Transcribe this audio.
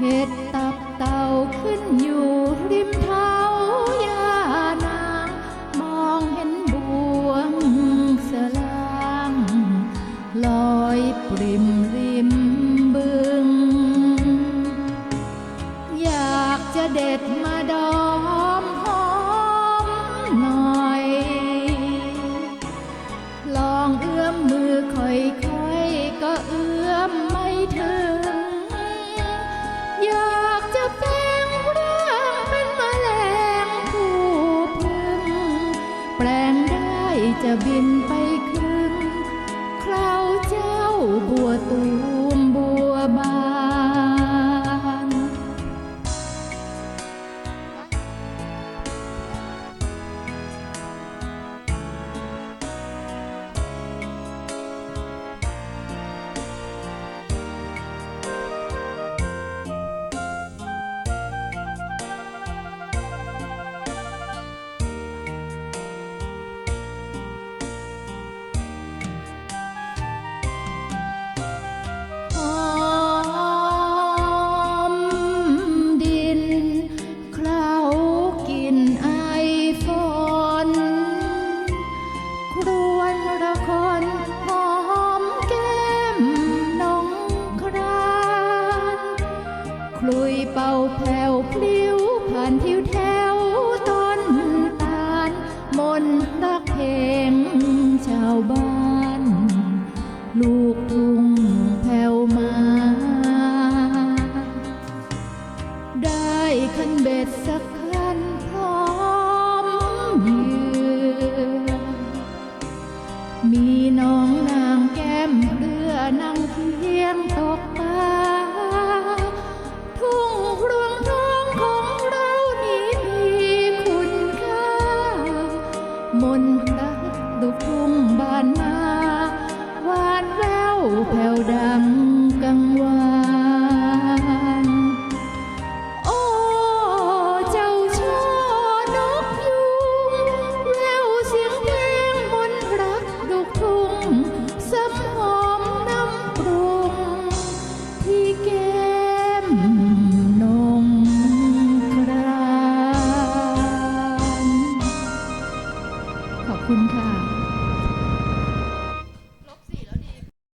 เห็ดตับเต่าขึ้นอยู่ริมเท้ายานางมองเห็นบวงสลางลอยปริมริมบึง อยากจะเด็ดมาดอมหอมหน่อย ลองเอื้อมมือค่อยๆก็เอื้อ แปลงได้จะบินไปครึ่งคราวเจ้าบัวตู แผ่วพลิ้วผ่านทิวแถวต้นตาล มนรักเพลงชาวบ้าน ลูกทุ่งแผ่วมา ได้คันเบ็ดสัก แผ่วดังกังวานโอ้เจ้าช่อนกยุงแววเสียงเพลงมนรักลูกทุ่งซ้ำหอมน้ำปรุงที่แก้มนงครานขอบคุณค่ะ